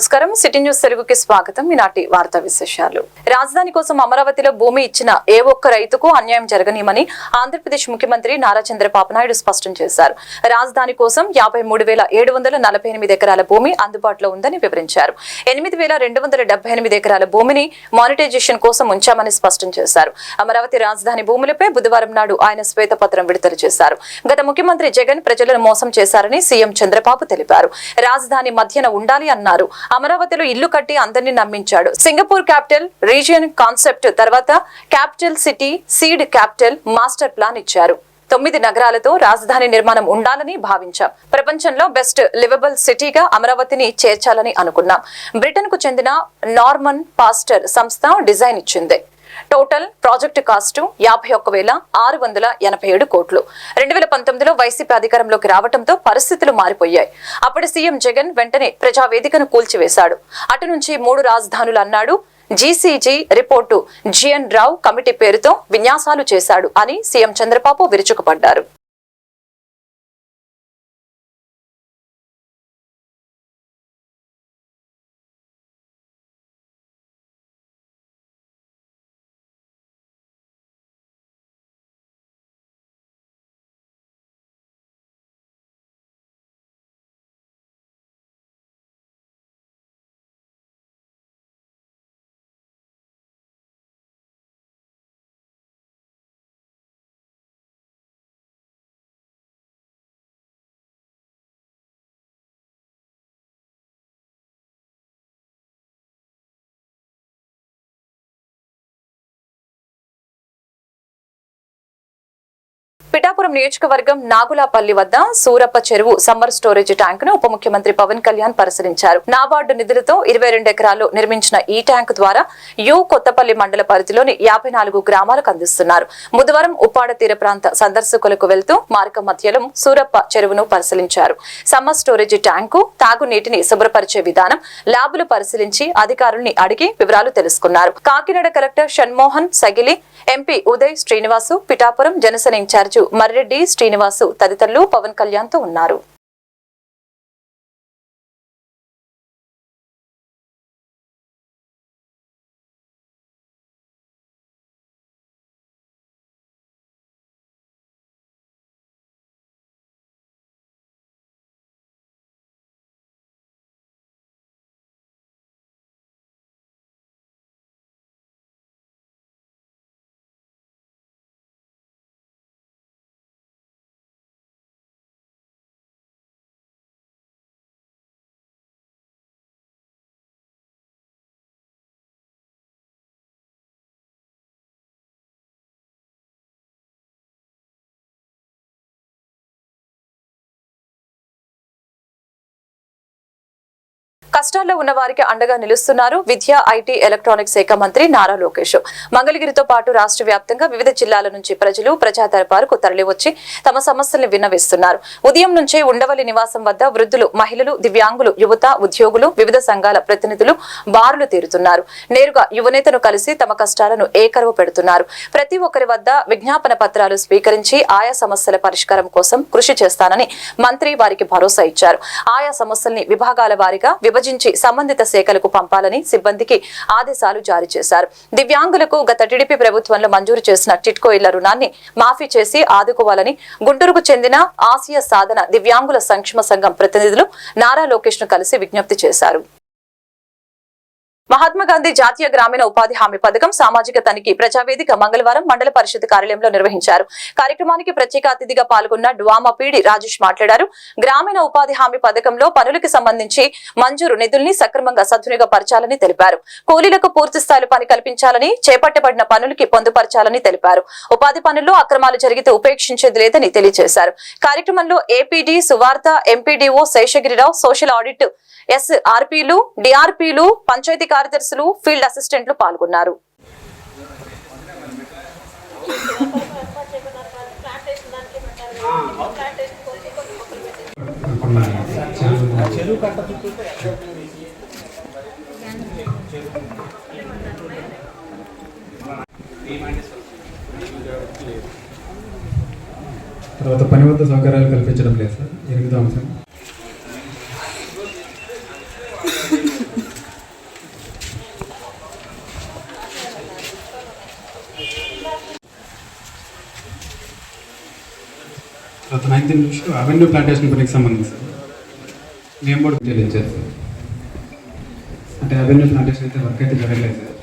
నమస్కారం. City news తెలుగుకి స్వాగతం. ఈనాటి వార్తా విశేషాలు. రాజధాని కోసం అమరావతిలో భూమి ఇచ్చిన ఏ ఒక్క రైతుకు అన్యాయం జరగనీయమని ఆంధ్రప్రదేశ్ ముఖ్యమంత్రి నారా చంద్రబాబు నాయుడు స్పష్టం చేశారు. రాజధాని కోసం యాభై మూడు వేల ఏడు వందల నలభై ఎనిమిది ఎకరాల భూమి అందుబాటులో ఉందని వివరించారు. ఎనిమిది వేల రెండు వందల డెబ్బై ఎనిమిది ఎకరాల భూమిని మానిటైజేషన్ కోసం ఉంచామని స్పష్టం చేశారు. అమరావతి రాజధాని భూములపై బుధవారం నాడు ఆయన శ్వేతపత్రం విడుదల చేశారు. గత ముఖ్యమంత్రి జగన్ ప్రజలను మోసం చేశారని సీఎం చంద్రబాబు తెలిపారు. రాజధాని మధ్యన ఉండాలి అన్నారు. అమరావతిలో ఇల్లు కట్టి అందరినీ నమ్మించాడు. సింగపూర్ క్యాపిటల్ రీజియన్ కాన్సెప్ట్ తర్వాత capital city seed capital master plan ఇచ్చారు. తొమ్మిది నగరాలతో రాజధాని నిర్మాణం ఉండాలని భావించాం. ప్రపంచంలో బెస్ట్ లివబుల్ సిటీగా అమరావతిని చేర్చాలని అనుకున్నాం. బ్రిటన్కు చెందిన నార్మన్ పాస్టర్ సంస్థ డిజైన్ ఇచ్చింది. టోటల్ ప్రాజెక్టు కాస్టు యాభై ఒక్క వేల ఆరు వందల ఎనభై ఏడు కోట్లు. రెండు వేల పంతొమ్మిదిలో వైసీపీ అధికారంలోకి రావడంతో పరిస్థితులు మారిపోయాయి. అప్పటి సీఎం జగన్ వెంటనే ప్రజావేదికను కూల్చివేశాడు. అటు నుంచి మూడు రాజధానులు అన్నాడు. GCG report G N Rao committee పేరుతో విన్యాసాలు చేశాడు అని సీఎం చంద్రబాబు విరుచుకుపడ్డారు. పిఠాపురం నియోజకవర్గం నాగులాపల్లి వద్ద సూరప్ప చెరువు సమ్మర్ స్టోరేజ్ ట్యాంక్ను ఉప ముఖ్యమంత్రి పవన్ కళ్యాణ్ పరిశీలించారు. నాబార్డు నిధులతో ఇరవై రెండు ఎకరాల్లో నిర్మించిన ఈ ట్యాంక్ ద్వారా యు కొత్తపల్లి మండల పరిధిలోని యాభై నాలుగు గ్రామాలకు అందిస్తున్నారు. బుధవారం ఉప్పాడ తీర ప్రాంత సందర్శకులకు వెళ్తూ మార్గ మధ్యలో సూరప్ప చెరువును పరిశీలించారు. సమ్మర్ స్టోరేజ్ ట్యాంకు తాగునీటిని శుభ్రపరిచే విధానం ల్యాబులు పరిశీలించి అధికారుల్ని అడిగి వివరాలు తెలుసుకున్నారు. Kakinada collector Shanmohan Sagili MP Uday Srinivasu Pithapuram Janasena in charge Marreddy Srinivasu తదితరులు పవన్ కళ్యాణ్తో ఉన్నారు. కష్టాల్లో ఉన్న వారికి అండగా నిలుస్తున్నారు విద్య ఐటీ ఎలక్ట్రానిక్ శాఖ మంత్రి నారా లోకేష్. మంగళగిరితో పాటు రాష్ట్ర వ్యాప్తంగా వివిధ జిల్లాల నుంచి ప్రజలు ప్రజా దర్బారుకు తరలివచ్చి తమ సమస్యల్ని విన్నవిస్తున్నారు. ఉదయం నుంచే ఉండవల్లి నివాసం వద్ద వృద్ధులు మహిళలు దివ్యాంగులు యువత ఉద్యోగులు వివిధ సంఘాల ప్రతినిధులు బారులు తీరుతున్నారు. నేరుగా యువనేతను కలిసి తమ కష్టాలను ఏకరవు పెడుతున్నారు. ప్రతి ఒక్కరి వద్ద విజ్ఞాపన పత్రాలు స్వీకరించి ఆయా సమస్యల పరిష్కారం కోసం కృషి చేస్తానని మంత్రి వారికి భరోసా ఇచ్చారు. ఆయా సమస్యల్ని విభాగాల వారిగా వారీగా విభజించి సంబంధిత శాఖలకు పంపాలని సిబ్బందికి ఆదేశాలు జారీ చేశారు. దివ్యాంగులకు గత టీడీపీ ప్రభుత్వంలో మంజూరు చేసిన టిట్కో ఇళ్ళ రుణాన్ని మాఫీ చేసి ఆదుకోవాలని గుంటూరుకు చెందిన ఆసియా సాధన దివ్యాంగుల సంక్షేమ సంఘం ప్రతినిధులు నారా లోకేష్ను కలిసి విజ్ఞప్తి చేశారు. మహాత్మా గాంధీ జాతీయ గ్రామీణ ఉపాధి హామీ పథకం సామాజిక తనిఖీ ప్రజావేదిక మంగళవారం మండల పరిషత్ కార్యాలయంలో నిర్వహించారు. కార్యక్రమానికి ప్రత్యేక అతిథిగా పాల్గొన్న డ్వామా పీడి రాజేష్ మాట్లాడారు. గ్రామీణ ఉపాధి హామీ పథకంలో పనులకు సంబంధించి మంజూరు నిధుల్ని సక్రమంగా సద్వినియోగపరచాలని తెలిపారు. కూలీలకు పూర్తి స్థాయిలో పని కల్పించాలని చేపట్టబడిన పనులకి పొందుపరచాలని తెలిపారు. ఉపాధి పనుల్లో అక్రమాలు జరిగితే ఉపేక్షించేది లేదని తెలియజేశారు. కార్యక్రమంలో APD Suvartha MPDO Seshagirirao social audit ఎస్ఆర్పీలు డిఆర్పీలు పంచాయతీ కార్యదర్శులు ఫీల్డ్ అసిస్టెంట్లు పాల్గొన్నారు. తర్వాత పని వద్ద సౌకర్యాలు కల్పించడం లేదు సార్. ఎనిమిదో అంశం. తర్వాత నైన్త్ నుంచి అవెన్యూ ప్లాంటేషన్ పనికి సంబంధించి సార్. మేము కూడా తెలియజేది సార్. అంటే అవెన్యూ ప్లాంటేషన్ అయితే వర్క్ అయితే జరగలేదు సార్.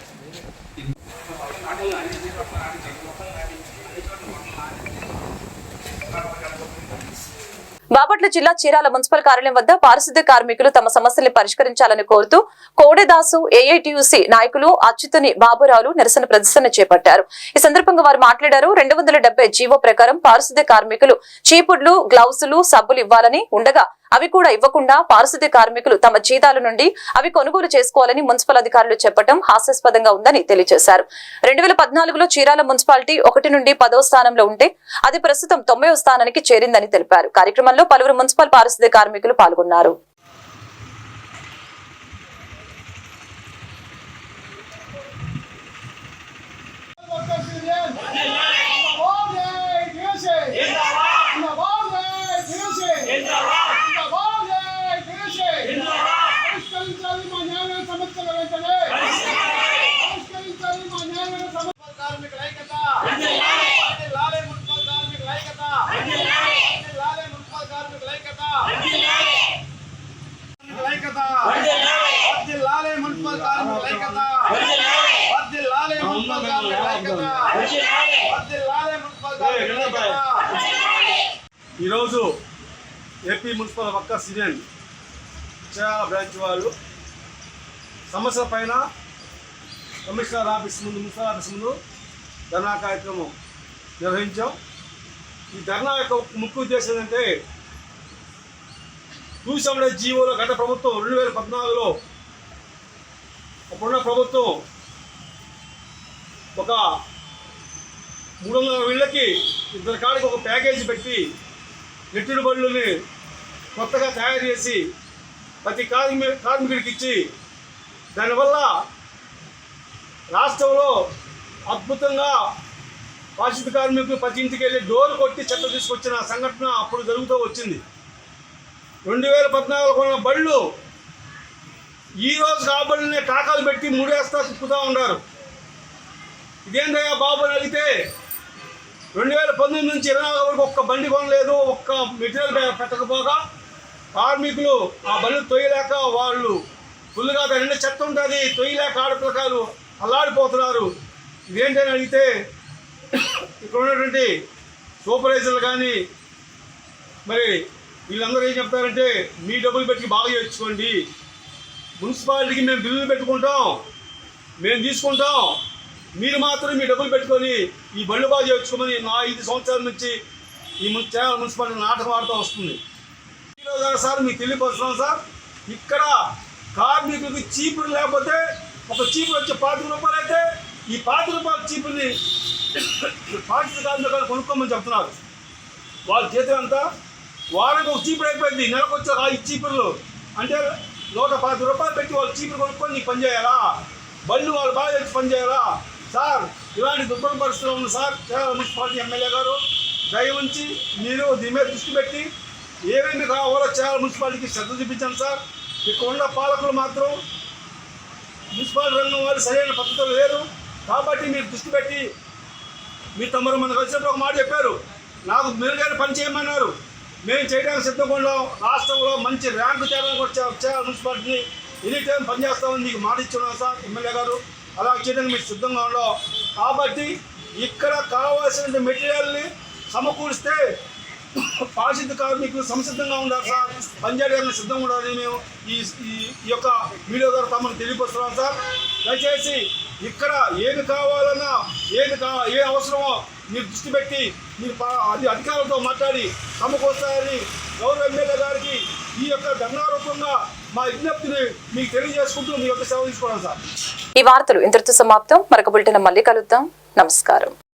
బాపట్ల జిల్లా చీరాల మున్సిపల్ కార్యాలయం వద్ద పారిశుద్ధ్య కార్మికులు తమ సమస్యల్ని పరిష్కరించాలని కోరుతూ కోడెదాసు ఏఐటియుసి నాయకులు అచ్యుతుని బాబురావులు నిరసన ప్రదర్శన చేపట్టారు. ఈ సందర్భంగా వారు మాట్లాడారు. రెండు వందల జీవో ప్రకారం పారిశుద్ధ్య కార్మికులు చీపుడ్లు గ్లౌజులు సబ్బులు ఇవ్వాలని ఉండగా అవి కూడా ఇవ్వకుండా పారిశుద్ధ్య కార్మికులు తమ జీతాల నుండి అవి కొనుగోలు చేసుకోవాలని మున్సిపల్ అధికారులు చెప్పడం హాస్యాస్పదంగా ఉందని తెలియజేశారు. రెండు వేల పద్నాలుగులో చీరాల మున్సిపాలిటీ ఒకటి నుండి పదో స్థానంలో ఉంటే అది ప్రస్తుతం తొంభై స్థానానికి చేరిందని తెలిపారు. కార్యక్రమంలో పలువురు మున్సిపల్ పారిశుద్ధ్య కార్మికులు పాల్గొన్నారు కార్మికుల ఐక్యత లాలే మున్సిపల్ కార్మికుల ఐక్యత లాలే మున్సిపల్ కార్మికుల ఐక్యత ఐక్యత లాలే మున్సిపల్ కార్మికుల ఐక్యత లాలే మున్సిపల్ కార్మికుల ఐక్యత లాలే మున్సిపల్ కార్మికుల ఐక్యత ఈరోజు ఏపీ మున్సిపల్ వర్కర్స్ యూనియన్ చేయాల బ్రాంచ్ వాళ్ళు సమస్యల పైన కమిషనర్ ఆఫీస్ ముందు మున్సిపల్ ఆఫీస్ ముందు ధర్నా కార్యక్రమం నిర్వహించాం. ఈ ధర్నా యొక్క ముఖ్య ఉద్దేశం ఏంటంటే చూసామనే జీవోలో గత ప్రభుత్వం రెండు వేల పద్నాలుగులో అప్పుడున్న ప్రభుత్వం ఒక మూడు వందల వీళ్ళకి ఇద్దరు కాడికి ఒక ప్యాకేజీ పెట్టి నెట్టుడు బళ్ళుని కొత్తగా తయారు చేసి ప్రతి కార్మి కార్మికుడికి ఇచ్చి దానివల్ల రాష్ట్రంలో అద్భుతంగా పారిశుద్ధ కార్మికులు ప్రతి ఇంటికి వెళ్ళి డోర్ కొట్టి చెత్త తీసుకొచ్చిన సంఘటన అప్పుడు జరుగుతూ వచ్చింది. రెండు వేల పద్నాలుగు కొన్న బళ్ళు ఈ రోజు ఆ టాకాలు పెట్టి మూడేస్తా తిప్పుతూ ఉన్నారు. ఇదేంటయ్యా బాబు అని అడిగితే రెండు వేల పంతొమ్మిది నుంచి ఇరవై నాలుగు వరకు ఒక్క బండి కొనలేదు ఒక్క మెటీరియల్ పెట్టకపోగా కార్మికులు ఆ బళ్ళు తొయ్యలేక వాళ్ళు ఫుల్గా దాని నిండా చెత్త ఉంటుంది తొయ్యలేక ఆడపిల్లకాయలు అల్లాడిపోతున్నారు. ఇదేంటని అడిగితే ఇక్కడ ఉన్నటువంటి సూపర్వైజర్లు కానీ మరి వీళ్ళందరూ ఏం చెప్తారంటే మీ డబ్బులు పెట్టి బాగా చేయించుకోండి. మున్సిపాలిటీకి మేము బిల్లులు పెట్టుకుంటాం మేము తీసుకుంటాం. మీరు మాత్రం మీ డబ్బులు పెట్టుకొని ఈ బండ్లు బాగా చేర్చుకోమని నా ఐదు సంవత్సరాల నుంచి ఈ మున్ మున్సిపాలిటీ నాటకం ఆడుతూ వస్తుంది. గారు సార్ మీకు తెలియపరుస్తున్నాం సార్. ఇక్కడ కార్మికులకు చీపురు లేకపోతే ఒక చీపురు వచ్చే పాతిక రూపాయలు అయితే ఈ పాతిక రూపాయల చీపుని పాతిక కార్మికులు కొనుక్కోమని చెప్తున్నారు. వాళ్ళ జీతం ఎంత? వారానికి ఒక చీపురు అయిపోయింది. నెలకు వచ్చే ఐదు చీపుర్లు. అంటే నూట పాతిక రూపాయలు పెట్టి వాళ్ళు చీపురు కొనుక్కొని నీకు పనిచేయాలా బళ్ళు వాళ్ళు బాగా చేసి పనిచేయాలా సార్ ఇలాంటి దుర్భర పరిస్థితులు ఉంది సార్ కేరళ మున్సిపాలిటీ ఎమ్మెల్యే గారు దయ ఉంచి మీరు దీని మీద దృష్టి పెట్టి ఏమేమి కావాలో చేయాలి మున్సిపాలిటీకి శ్రద్ధ చూపించండి సార్. ఇక్కడ ఉన్న పాలకులు మాత్రం మున్సిపాలిటీ రంగం వారు సరైన పద్ధతులు లేరు. కాబట్టి మీరు దృష్టి పెట్టి మీ తమ్ముడు మనకు వచ్చినప్పుడు ఒక మాట చెప్పారు. నాకు మెరుగైన పని చేయమన్నారు. మేము చేయడానికి సిద్ధంగా రాష్ట్రంలో మంచి ర్యాంకు తేడానికి వచ్చే వచ్చే మున్సిపాలిటీని. ఎనీ టైం పనిచేస్తామని మీకు మాట ఇచ్చున్నాను సార్ ఎమ్మెల్యే గారు. అలా చేయడానికి మీరు సిద్ధంగా ఉండవు కాబట్టి ఇక్కడ కావాల్సిన మెటీరియల్ని సమకూరిస్తే పారిశుద్ధ కార్మికులు సంసిద్ధంగా ఉండాలి సార్. పనిచేయడానికి సిద్ధంగా ఉండాలని మేము ఈ ఈ ఈ యొక్క వీడియో ద్వారా తమను తెలియపరుస్తున్నాం సార్. దయచేసి ఇక్కడ ఏది కావాలన్నా ఏది కా ఏ అవసరమో మీరు దృష్టి పెట్టి మీరు పా- అది అధికారులతో మాట్లాడి సమకూరుస్తారని గౌరవ ఎమ్మెల్యే గారికి ఈ యొక్క ధర్నా రూపంగా మా విజ్ఞప్తిని మీకు తెలియజేసుకుంటూ మీ యొక్క సేవ తీసుకోవడం సార్. ఈ వార్తలు ఇంతటితో సమాప్తం. మరొక బులెటిన్ మళ్ళీ కలుద్దాం. నమస్కారం.